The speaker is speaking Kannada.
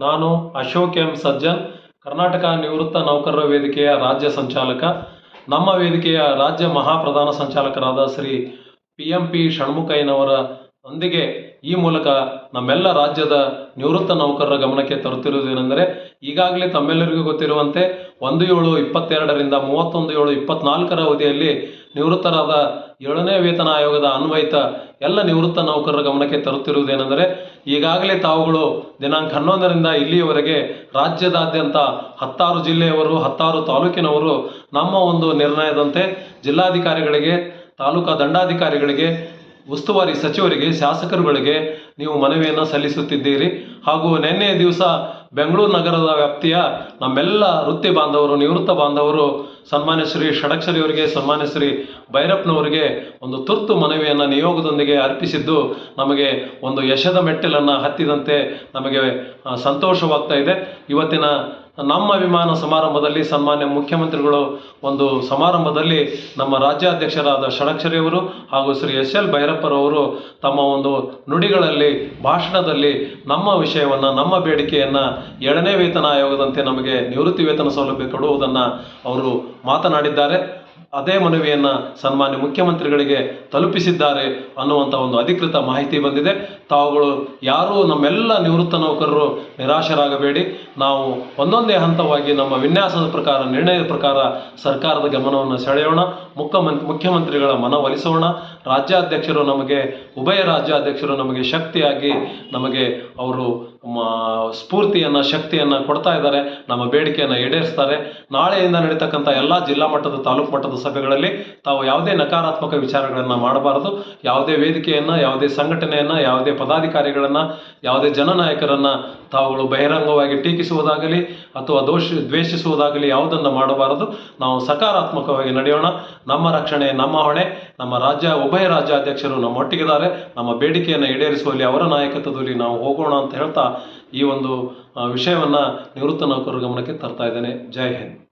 ನಾನು ಅಶೋಕ್ ಎಂ ಸಜ್ಜನ್, ಕರ್ನಾಟಕ ನಿವೃತ್ತ ನೌಕರರ ವೇದಿಕೆಯ ರಾಜ್ಯ ಸಂಚಾಲಕ. ನಮ್ಮ ವೇದಿಕೆಯ ರಾಜ್ಯ ಮಹಾಪ್ರಧಾನ ಸಂಚಾಲಕರಾದ ಶ್ರೀ ಪಿ ಎಂ ಪಿ ಷಣ್ಮುಖಯ್ಯನವರ ಒಂದಿಗೆ ಈ ಮೂಲಕ ನಮ್ಮೆಲ್ಲ ರಾಜ್ಯದ ನಿವೃತ್ತ ನೌಕರರ ಗಮನಕ್ಕೆ ತರುತ್ತಿರುವುದೇನೆಂದರೆ ಈಗಾಗಲೇ ತಮ್ಮೆಲ್ಲರಿಗೂ ಗೊತ್ತಿರುವಂತೆ ಒಂದು ಏಳು ಇಪ್ಪತ್ತೆರಡರಿಂದ ಮೂವತ್ತೊಂದು ಏಳು ಇಪ್ಪತ್ನಾಲ್ಕರ ಅವಧಿಯಲ್ಲಿ ನಿವೃತ್ತರಾದ ಏಳನೇ ವೇತನ ಆಯೋಗದ ಅನ್ವಯಿತ ಎಲ್ಲ ನಿವೃತ್ತ ನೌಕರರ ಗಮನಕ್ಕೆ ತರುತ್ತಿರುವುದೇನೆಂದರೆ ಈಗಾಗಲೇ ತಾವುಗಳು ದಿನಾಂಕ ಹನ್ನೊಂದರಿಂದ ಇಲ್ಲಿಯವರೆಗೆ ರಾಜ್ಯದಾದ್ಯಂತ ಹತ್ತಾರು ಜಿಲ್ಲೆಯವರು, ಹತ್ತಾರು ತಾಲೂಕಿನವರು ನಮ್ಮ ಒಂದು ನಿರ್ಣಯದಂತೆ ಜಿಲ್ಲಾಧಿಕಾರಿಗಳಿಗೆ, ತಾಲೂಕಾ ದಂಡಾಧಿಕಾರಿಗಳಿಗೆ ಉಸ್ತುವಾರಿ ಸಚಿವರಿಗೆ, ಶಾಸಕರುಗಳಿಗೆ ನೀವು ಮನವಿಯನ್ನು ಸಲ್ಲಿಸುತ್ತಿದ್ದೀರಿ. ಹಾಗೂ ನಿನ್ನೆ ದಿವಸ ಬೆಂಗಳೂರು ನಗರದ ವ್ಯಾಪ್ತಿಯ ನಮ್ಮೆಲ್ಲ ವೃತ್ತಿ ಬಾಂಧವರು, ನಿವೃತ್ತ ಬಾಂಧವರು, ಸನ್ಮಾನ್ಯ ಶ್ರೀ ಷಡಕ್ಷರಿ ಅವರಿಗೆ, ಸನ್ಮಾನ್ಯ ಶ್ರೀ ಭೈರಪ್ಪನವರಿಗೆ ಒಂದು ತುರ್ತು ಮನವಿಯನ್ನು ನಿಯೋಗದೊಂದಿಗೆ ಅರ್ಪಿಸಿದ್ದು ನಮಗೆ ಒಂದು ಯಶದ ಮೆಟ್ಟಿಲನ್ನು ಹತ್ತಿದಂತೆ ನಮಗೆ ಸಂತೋಷವಾಗ್ತಾ ಇದೆ. ಇವತ್ತಿನ ನಮ್ಮ ವಿಮಾನ ಸಮಾರಂಭದಲ್ಲಿ ಸನ್ಮಾನ್ಯ ಮುಖ್ಯಮಂತ್ರಿಗಳು ಒಂದು ಸಮಾರಂಭದಲ್ಲಿ ನಮ್ಮ ರಾಜ್ಯಾಧ್ಯಕ್ಷರಾದ ಷಡಕ್ಷರಿಯವರು ಹಾಗೂ ಶ್ರೀ ಎಸ್ ಎಲ್ ಭೈರಪ್ಪರವರು ತಮ್ಮ ಒಂದು ನುಡಿಗಳಲ್ಲಿ, ಭಾಷಣದಲ್ಲಿ ನಮ್ಮ ವಿಷಯವನ್ನು, ನಮ್ಮ ಬೇಡಿಕೆಯನ್ನು ಎರಡನೇ ವೇತನ ಆಯೋಗದಂತೆ ನಮಗೆ ನಿವೃತ್ತಿ ವೇತನ ಸೌಲಭ್ಯ ಕೊಡುವುದನ್ನು ಅವರು ಮಾತನಾಡಿದ್ದಾರೆ. ಅದೇ ಮನವಿಯನ್ನು ಸನ್ಮಾನ್ಯ ಮುಖ್ಯಮಂತ್ರಿಗಳಿಗೆ ತಲುಪಿಸಿದ್ದಾರೆ ಅನ್ನುವಂಥ ಒಂದು ಅಧಿಕೃತ ಮಾಹಿತಿ ಬಂದಿದೆ. ತಾವುಗಳು ಯಾರೂ ನಮ್ಮೆಲ್ಲ ನಿವೃತ್ತ ನೌಕರರು ನಿರಾಶರಾಗಬೇಡಿ. ನಾವು ಒಂದೊಂದೇ ಹಂತವಾಗಿ ನಮ್ಮ ವಿನ್ಯಾಸದ ಪ್ರಕಾರ, ನಿರ್ಣಯದ ಪ್ರಕಾರ ಸರ್ಕಾರದ ಗಮನವನ್ನು ಸೆಳೆಯೋಣ. ಮುಖ್ಯಮಂತ್ ಮುಖ್ಯಮಂತ್ರಿಗಳ ಮನವೊಲಿಸೋಣ ರಾಜ್ಯಾಧ್ಯಕ್ಷರು ನಮಗೆ, ಉಭಯ ರಾಜ್ಯಾಧ್ಯಕ್ಷರು ನಮಗೆ ಶಕ್ತಿಯಾಗಿ ನಮಗೆ ಅವರು ಸ್ಫೂರ್ತಿಯನ್ನು, ಶಕ್ತಿಯನ್ನು ಕೊಡ್ತಾ ಇದ್ದಾರೆ. ನಮ್ಮ ಬೇಡಿಕೆಯನ್ನು ಈಡೇರಿಸ್ತಾರೆ. ನಾಳೆಯಿಂದ ನಡೀತಕ್ಕಂಥ ಎಲ್ಲ ಜಿಲ್ಲಾ ಮಟ್ಟದ, ತಾಲೂಕು ಮಟ್ಟದ ಸಭೆಗಳಲ್ಲಿ ತಾವು ಯಾವುದೇ ನಕಾರಾತ್ಮಕ ವಿಚಾರಗಳನ್ನು ಮಾಡಬಾರದು. ಯಾವುದೇ ವೇದಿಕೆಯನ್ನು, ಯಾವುದೇ ಸಂಘಟನೆಯನ್ನು, ಯಾವುದೇ ಪದಾಧಿಕಾರಿಗಳನ್ನು, ಯಾವುದೇ ಜನನಾಯಕರನ್ನು ತಾವುಗಳು ಬಹಿರಂಗವಾಗಿ ಟೀಕಿಸುವುದಾಗಲಿ ಅಥವಾ ದೋಷ ದ್ವೇಷಿಸುವುದಾಗಲಿ ಯಾವುದನ್ನು ಮಾಡಬಾರದು, ನಾವು ಸಕಾರಾತ್ಮಕವಾಗಿ ನಡೆಯೋಣ. ನಮ್ಮ ರಕ್ಷಣೆ ನಮ್ಮ ಹೊಣೆ. ನಮ್ಮ ರಾಜ್ಯ, ಉಭಯ ರಾಜ್ಯಾಧ್ಯಕ್ಷರು ನಮ್ಮೊಟ್ಟಿಗಿದ್ದಾರೆ. ನಮ್ಮ ಬೇಡಿಕೆಯನ್ನು ಈಡೇರಿಸುವಲ್ಲಿ ಅವರ ನಾಯಕತ್ವದಲ್ಲಿ ನಾವು ಹೋಗೋಣ ಅಂತ ಹೇಳ್ತಾ ಈ ಒಂದು ವಿಷಯವನ್ನು ನಿವೃತ್ತ ನೌಕರರ ಗಮನಕ್ಕೆ ತರ್ತಾ ಇದ್ದೇನೆ. ಜೈ ಹಿಂದ್.